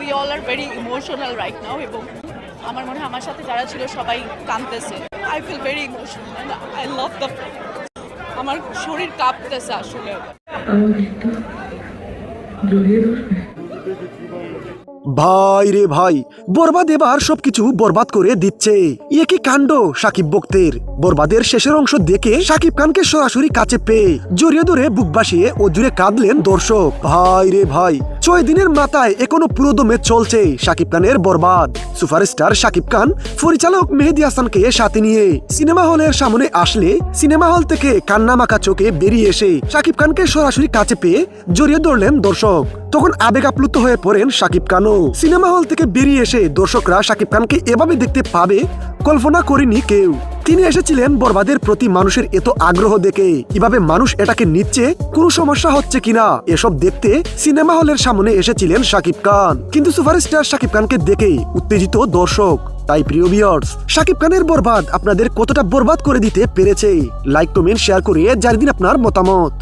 We all are very emotional right now এবং আমার মনে হয় আমার সাথে যারা ছিল সবাই কাঁদতেছে। I feel very emotional I love the আমার শরীর কাঁপতেছে আসলে। ভাই রে ভাই, বরবাদ এবার সবকিছু বরবাদ করে দিচ্ছে। কি কাণ্ড? সাকিব বক্তের। বরবাদের শেষের অংশ দেখে সাকিব খানকে সরাসরি কাছে পেয়ে জড়িয়ে ধরে বুক বাসিয়ে ও জুড়ে কাঁদলেন দর্শক। ভাই রে ভাই ছয় দিনের মাথায় এখনও পুরো দমে চলছে সাকিব খানের বরবাদ। সুপারস্টার সাকিব খান, পরিচালক মেহেদি হাসানকে সাথে নিয়ে। সিনেমা হলের সামনে আসলে সিনেমা হল থেকে কান্না মাখা চোখে বেরিয়ে এসে সাকিব খানকে সরাসরি কাছে পেয়ে জড়িয়ে ধরলেন দর্শক। তখন আবেগ আপ্লুত হয়ে পড়েন সাকিব খানও। সিনেমা হল থেকে বেরিয়ে এসে দর্শকরা সাকিব খানকে এভাবে দেখতে পাবে, কল্পনা করেনি কেউ। তিনি এসেছিলেন বরবাদের প্রতি মানুষের এত আগ্রহ দেখে। কীভাবে মানুষ এটাকে নিচ্ছে, কোনো সমস্যা হচ্ছে কিনা, এসব দেখতে সিনেমা হলের সামনে এসেছিলেন শাকিব খান। কিন্তু সুপারস্টার শাকিব খানকে দেখে উত্তেজিত দর্শক। তাই প্রিয় বিয়ার্স শাকিব খানের বরবাদ আপনাদের কতটা বরবাদ করে দিতে পেরেছে? লাইক কমেন্ট শেয়ার করে জানিয়ে দিন আপনার মতামত।